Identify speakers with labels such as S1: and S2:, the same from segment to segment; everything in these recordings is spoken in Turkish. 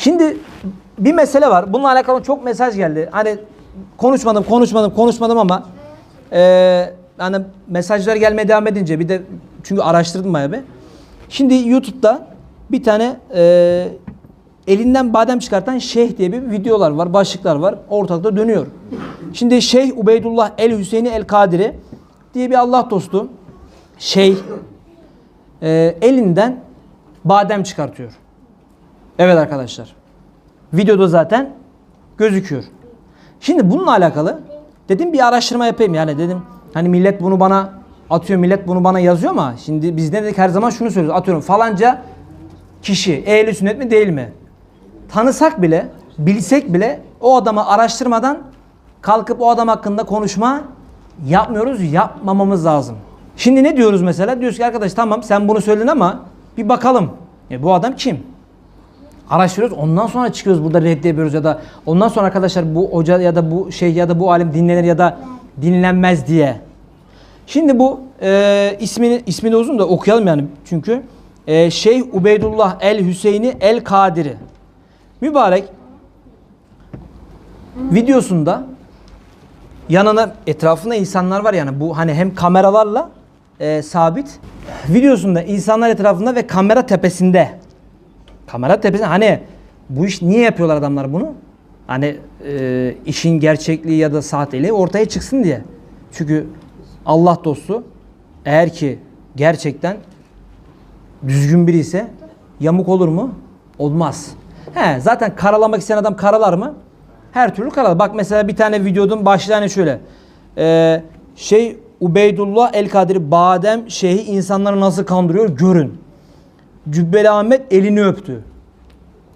S1: Şimdi bir mesele var. Bununla alakalı çok mesaj geldi. Hani konuşmadım, konuşmadım, konuşmadım ama eee hani mesajlar gelmeye devam edince bir de çünkü araştırdım bayağı bir. Şimdi YouTube'da bir tane eee, elinden badem çıkartan şeyh diye bir videolar var, başlıklar var. Ortalıkta dönüyor. Şimdi Şeyh Ubeydullah El Hüseyini El Kadiri diye bir Allah dostu şeyh eee, elinden badem çıkartıyor. Evet arkadaşlar. Videoda zaten gözüküyor. Şimdi bununla alakalı dedim bir araştırma yapayım yani dedim hani millet bunu bana atıyor millet bunu bana yazıyor ama şimdi biz ne dedik her zaman şunu söylüyoruz atıyorum falanca kişi ehli sünnet mi değil mi? Tanısak bile bilsek bile o adamı araştırmadan kalkıp o adam hakkında konuşma yapmıyoruz yapmamamız lazım. Şimdi ne diyoruz mesela? Diyoruz ki arkadaş tamam sen bunu söyledin ama bir bakalım. E, bu adam kim? Araştırıyoruz. Ondan sonra çıkıyoruz burada reddediyoruz ya da ondan sonra arkadaşlar bu hoca ya da bu şey ya da bu alim dinlenir ya da dinlenmez diye. Şimdi bu e, ismini ismini uzun da okuyalım yani çünkü. E, Şeyh Ubeydullah El Hüseyini El Kadiri mübarek videosunda yanına etrafında insanlar var yani. Bu hani hem kameralarla e, sabit. Videosunda insanlar etrafında ve kamera tepesinde kamera tepesinde hani bu iş niye yapıyorlar adamlar bunu? Hani e, işin gerçekliği ya da sahteliği ortaya çıksın diye. Çünkü Allah dostu eğer ki gerçekten düzgün biri ise yamuk olur mu? Olmaz. He, zaten karalamak isteyen adam karalar mı? Her türlü karalar. Bak mesela bir tane videonun başlığı hani şöyle. Ee, şey Ubeydullah El Kadiri Badem Şeyhi insanları nasıl kandırıyor görün. Cübbeli Ahmet elini öptü.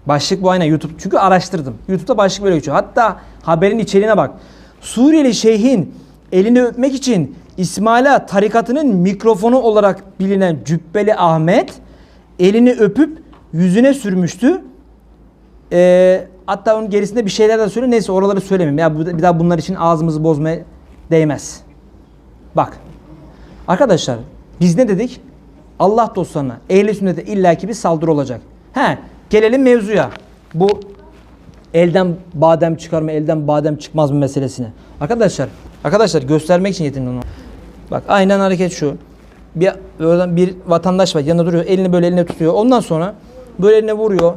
S1: Başlık bu aynen YouTube. Çünkü araştırdım. YouTube'da başlık böyle geçiyor. Hatta haberin içeriğine bak. Suriyeli şeyhin elini öpmek için İsmaila tarikatının mikrofonu olarak bilinen Cübbeli Ahmet elini öpüp yüzüne sürmüştü. Ee, hatta onun gerisinde bir şeyler de söylüyor. Neyse oraları söylemeyeyim. Ya bir daha bunlar için ağzımızı bozmaya değmez. Bak. Arkadaşlar biz ne dedik? Allah dostlarına, ehli sünnete illaki bir saldırı olacak. He, gelelim mevzuya. Bu elden badem çıkar mı, elden badem çıkmaz mı meselesine. Arkadaşlar, arkadaşlar göstermek için getirdim onu. Bak aynen hareket şu. Bir oradan bir vatandaş var yanında duruyor. Elini böyle eline tutuyor. Ondan sonra böyle eline vuruyor.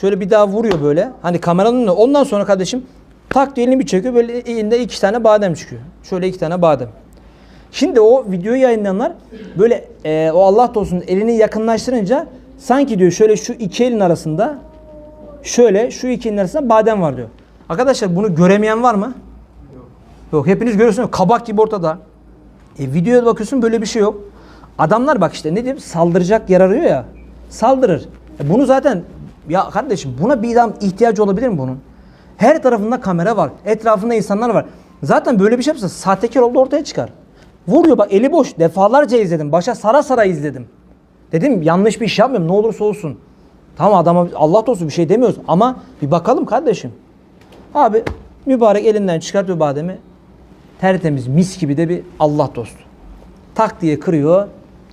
S1: Şöyle bir daha vuruyor böyle. Hani kameranın önüne. Ondan sonra kardeşim tak diye elini bir çekiyor. Böyle elinde iki tane badem çıkıyor. Şöyle iki tane badem. Şimdi o videoyu yayınlayanlar böyle e, o Allah dostunun elini yakınlaştırınca sanki diyor şöyle şu iki elin arasında şöyle şu iki elin arasında badem var diyor. Arkadaşlar bunu göremeyen var mı? Yok. Hepiniz görüyorsunuz. Kabak gibi ortada. E, videoya bakıyorsun böyle bir şey yok. Adamlar bak işte ne diyeyim saldıracak yer arıyor ya. Saldırır. E, bunu zaten ya kardeşim buna bir adam ihtiyacı olabilir mi bunun? Her tarafında kamera var. Etrafında insanlar var. Zaten böyle bir şey yapsa sahtekar oldu ortaya çıkar. Vuruyor bak eli boş. Defalarca izledim. Başa sara sara izledim. Dedim yanlış bir iş yapmıyorum ne olursa olsun. Tamam adama Allah dostu bir şey demiyoruz ama bir bakalım kardeşim. Abi mübarek elinden çıkartıyor bademi. Tertemiz mis gibi de bir Allah dostu. Tak diye kırıyor.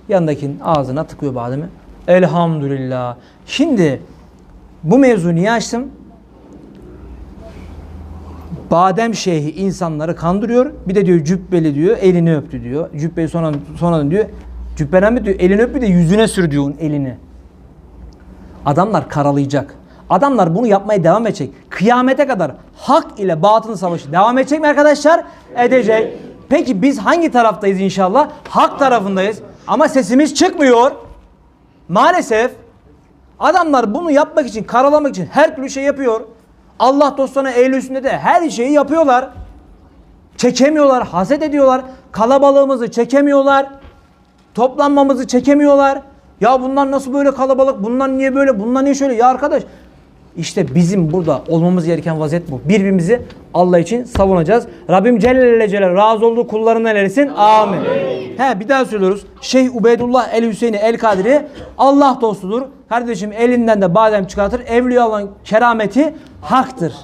S1: Yanındakinin ağzına tıkıyor bademi. Elhamdülillah. Şimdi bu mevzu niye açtım? Badem şeyhi insanları kandırıyor. Bir de diyor cübbeli diyor elini öptü diyor. Cübbeyi sonra sonra diyor. Cübbeden mi diyor elini öptü de yüzüne sür diyor onun elini. Adamlar karalayacak. Adamlar bunu yapmaya devam edecek. Kıyamete kadar hak ile batıl savaşı devam edecek mi arkadaşlar? Edecek. Peki biz hangi taraftayız inşallah? Hak tarafındayız. Ama sesimiz çıkmıyor. Maalesef adamlar bunu yapmak için, karalamak için her türlü şey yapıyor. Allah dostlarına ehl üstünde de her şeyi yapıyorlar. Çekemiyorlar, haset ediyorlar. Kalabalığımızı çekemiyorlar. Toplanmamızı çekemiyorlar. Ya bunlar nasıl böyle kalabalık? Bunlar niye böyle? Bunlar niye şöyle? Ya arkadaş işte bizim burada olmamız gereken vaziyet bu. Birbirimizi Allah için savunacağız. Rabbim Celle Celle razı olduğu kullarından eylesin. Amin. He bir daha söylüyoruz. Şeyh Ubeydullah El Hüseyini El Kadiri Allah dostudur. Kardeşim elinden de badem çıkartır. Evliya olan kerameti haktır.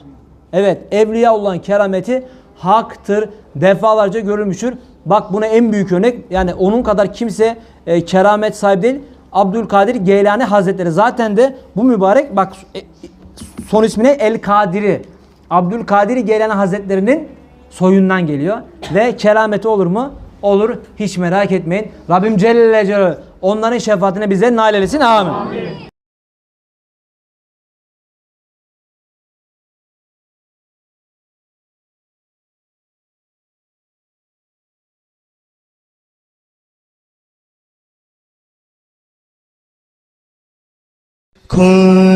S1: Evet evliya olan kerameti haktır. Defalarca görülmüştür. Bak buna en büyük örnek yani onun kadar kimse e, keramet sahibi değil. Abdülkadir Geylani Hazretleri zaten de bu mübarek bak e, son ismi ne? El Kadiri. Abdülkadir Geylani Hazretlerinin soyundan geliyor. Ve kerameti olur mu? Olur. Hiç merak etmeyin. Rabbim Celle Celaluhu onların şefaatine bize nail eylesin. Amin.
S2: Amin. Kun